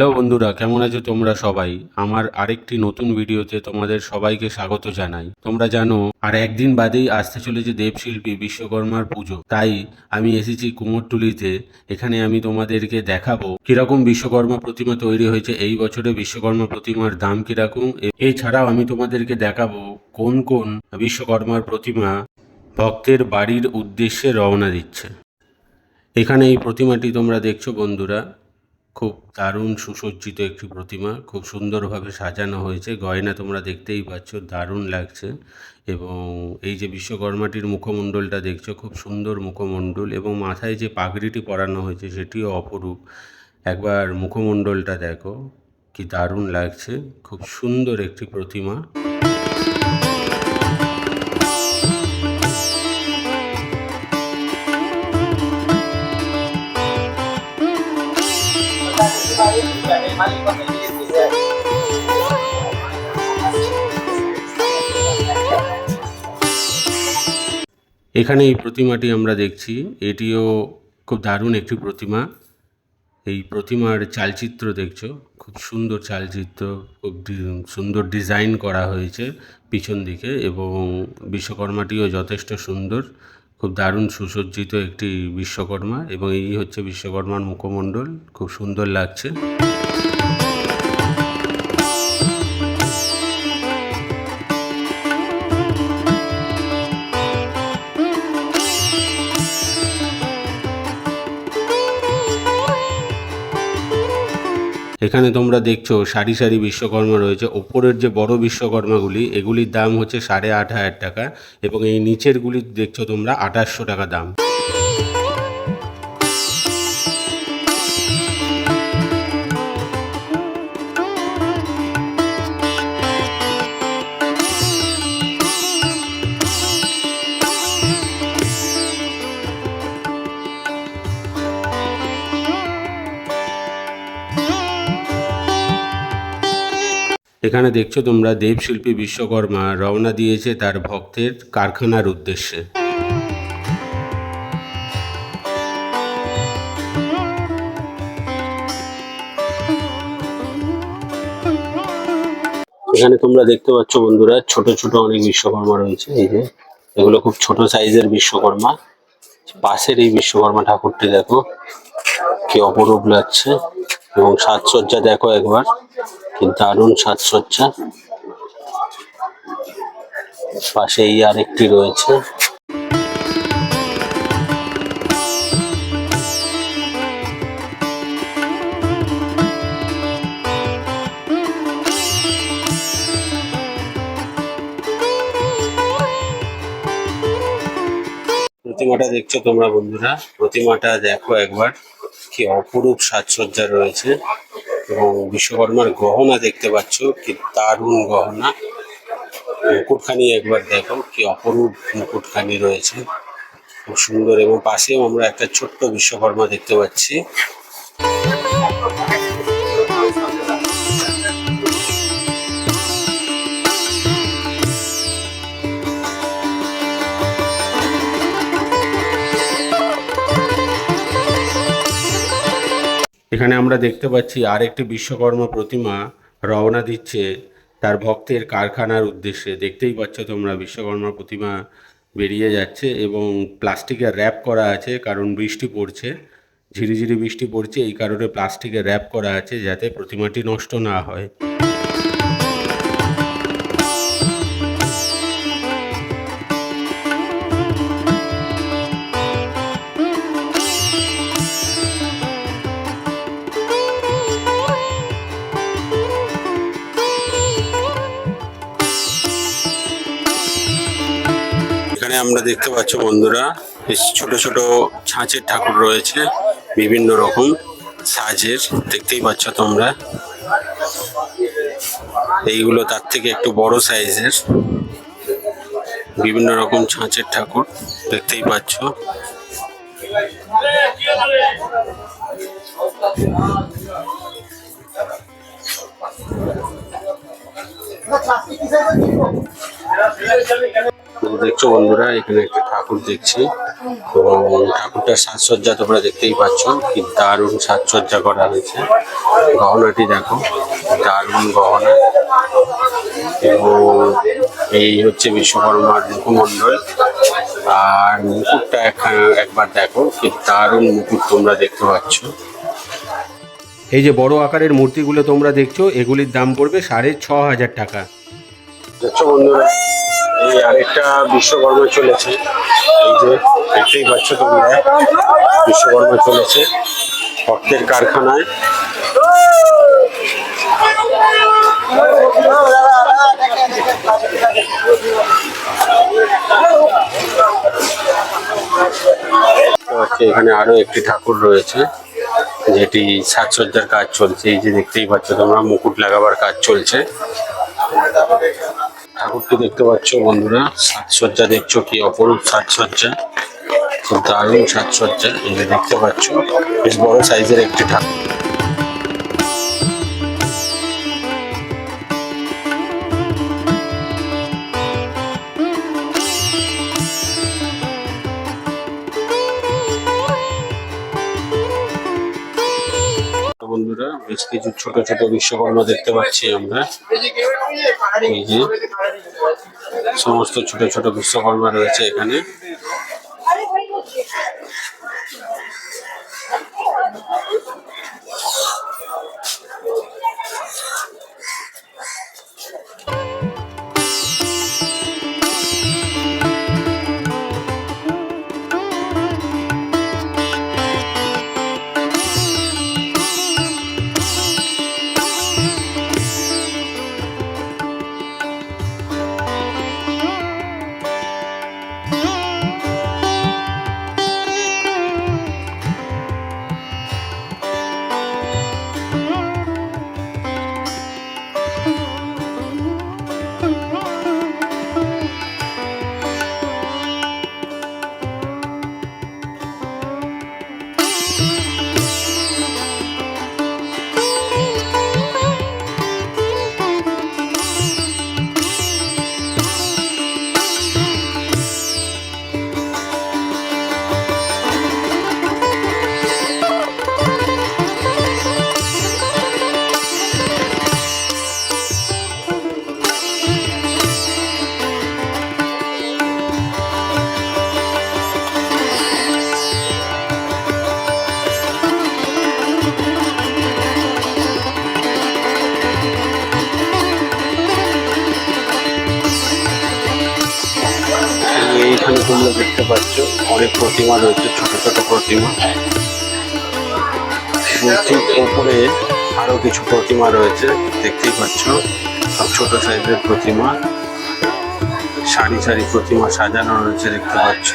Hello বন্ধুরা, কেমন আছো তোমরা সবাই? আমার আরেকটি নতুন ভিডিওতে তোমাদের সবাইকে স্বাগত জানাই। তোমরা জানো, আর একদিন বাদেই আসতে চলেছে দেবশিল্পী বিশ্বকর্মার পুজো। তাই আমি এসেছি কুমোরটুলিতে। এখানে আমি তোমাদেরকে দেখাবো কীরকম বিশ্বকর্মা প্রতিমা তৈরি হয়েছে। এই বছরে বিশ্বকর্মা প্রতিমার দাম কীরকম? এছাড়াও আমি তোমাদেরকে দেখাবো কোন কোন বিশ্বকর্মার প্রতিমা ভক্তের বাড়ির উদ্দেশ্যে রওনা দিচ্ছে। এখানে এই প্রতিমাটি তোমরা দেখছ বন্ধুরা। খুব দারুণ সুসজ্জিত একটি প্রতিমা। খুব সুন্দরভাবে সাজানো হয়েছে। গয়না তোমরা দেখতেই পাচ্ছ, দারুণ লাগছে। এবং এই যে বিশ্বকর্মাটির মুখমণ্ডলটা দেখছ, খুব সুন্দর মুখমণ্ডল এবং মাথায় যে পাগড়িটি পরানো হয়েছে সেটিও অপরূপ। একবার মুখমণ্ডলটা দেখো, কি দারুণ লাগছে। খুব সুন্দর একটি প্রতিমা। এখানে এই প্রতিমাটি আমরা দেখছি। এটিও খুব দারুণ একটি প্রতিমা। এই প্রতিমার চালচিত্র দেখছ। খুব সুন্দর চালচিত্র, খুব সুন্দর ডিজাইন করা হয়েছে পিছন দিকে এবং বিশ্বকর্মাটিও যথেষ্ট সুন্দর। খুব দারুণ সুসজ্জিত একটি বিশ্বকর্মা এবং এই হচ্ছে বিশ্বকর্মার মুখমণ্ডল। খুব সুন্দর লাগছে। এখানে তোমরা দেখছ সারি সারি বিশ্বকর্মা রয়েছে, ওপরের যে বড় বিশ্বকর্মাগুলি, এগুলির দাম হচ্ছে সাড়ে আট হাজার টাকা এবং এই নিচেরগুলি দেখছ তোমরা আঠাশশো টাকা দাম। এখানে দেখছ তোমরা দেবশিল্পী বিশ্বকর্মা রওনা দিয়েছে তার ভক্তের কারখানার উদ্দেশ্যে। এখানে তোমরা দেখতে পাচ্ছ বন্ধুরা, ছোট ছোট অনেক বিশ্বকর্মা রয়েছে। এই যে, এগুলো খুব ছোট সাইজের বিশ্বকর্মা। পাশের এই বিশ্বকর্মা ঠাকুরটি দেখো, কি অপরূপ লাগছে। এবং সাজসজ্জা দেখো একবার কি দারুণ সাজসজ্জা। পাশেই আরেকটি রয়েছে। প্রতিমাটা দেখছ তোমরা বন্ধুরা? প্রতিমাটা দেখো একবার। কি অপরূপ সাজসজ্জা রয়েছে এবং বিশ্বকর্মার গহনা দেখতে পাচ্ছ, কি দারুণ গহনা। মুকুটখানি একবার দেখো, কি অপরূপ মুকুটখানি রয়েছে। খুব সুন্দর, এবং পাশেও আমরা একটা ছোট্ট বিশ্বকর্মা দেখতে পাচ্ছি। এখানে আমরা দেখতে পাচ্ছি আরেকটি বিশ্বকর্মা প্রতিমা রওনা দিচ্ছে তার ভক্তের কারখানার উদ্দেশ্যে। দেখতেই পাচ্ছ তোমরা বিশ্বকর্মা প্রতিমা বেরিয়ে যাচ্ছে এবং প্লাস্টিকের র্যাপ করা আছে কারণ বৃষ্টি পড়ছে। ঝিরিঝিরি বৃষ্টি পড়ছে, এই কারণে প্লাস্টিকের র্যাপ করা আছে যাতে প্রতিমাটি নষ্ট না হয়। আমরা দেখতে পাচ্ছ বন্ধুরা, বেশ ছোট ছোট ছাঁচের ঠাকুর রয়েছে, বিভিন্ন রকম সাজের, দেখতেই পাচ্ছ তোমরা। এইগুলো তার থেকে একটু বড় সাইজের, বিভিন্ন রকম ছাঁচের ঠাকুর, দেখতেই পাচ্ছ। দেখছ বন্ধুরা, এখানে একটা ঠাকুর দেখছি। এবং ঠাকুরটার সাজসজ্জা তোমরা দেখতেই পাচ্ছ, কি দারুণ সাজসজ্জা করা হয়েছে। গহনাটি দেখো, দারুণ গহনা। এবং এই হচ্ছে বিশ্বকর্মার মুখমণ্ডল। আর মুকুটটা এক- একবার দেখো, কি দারুণ মুকুট তোমরা দেখতে পাচ্ছ। এই যে বড় আকারের মূর্তিগুলো তোমরা দেখছ, এগুলির দাম পড়বে সাড়ে ছ হাজার টাকা। দেখছ বন্ধুরা আরেকটা বিশ্বকর্মা চলেছে। এই যে দেখতেই পাচ্ছ তোমরা বিশ্বকর্মা চলেছে ভক্তের কারখানায়। এখানে আরও একটি ঠাকুর রয়েছে, যেটি সাজসজ্জার কাজ চলছে। এই যে দেখতেই পাচ্ছ তোমরা, মুকুট লাগাবার কাজ চলছে। ঠাকুরটি দেখতে পাচ্ছ বন্ধুরা, সাজসজ্জা দেখছ কি অপরূপ সাজসজ্জা, খুব দারুণ সাজসজ্জা, এই দেখতে পাচ্ছ, বেশ বড় সাইজের একটি ঠাকুর। বন্ধুরা, বেশ কিছু ছোট ছোট বিশ্বকর্মা দেখতে পাচ্ছি আমরা। এই যে, সমস্ত ছোট ছোট বিশ্বকর্মা রয়েছে এখানে। তোমরা দেখতে পাচ্ছ। অনেক প্রতিমা রয়েছে, ছোট ছোট প্রতিমা। ঠিক উপরে আরও কিছু প্রতিমা রয়েছে, দেখতেই পাচ্ছ। সব ছোট সাইজের প্রতিমা। সারি সারি প্রতিমা সাজানো রয়েছে, দেখতে পাচ্ছ।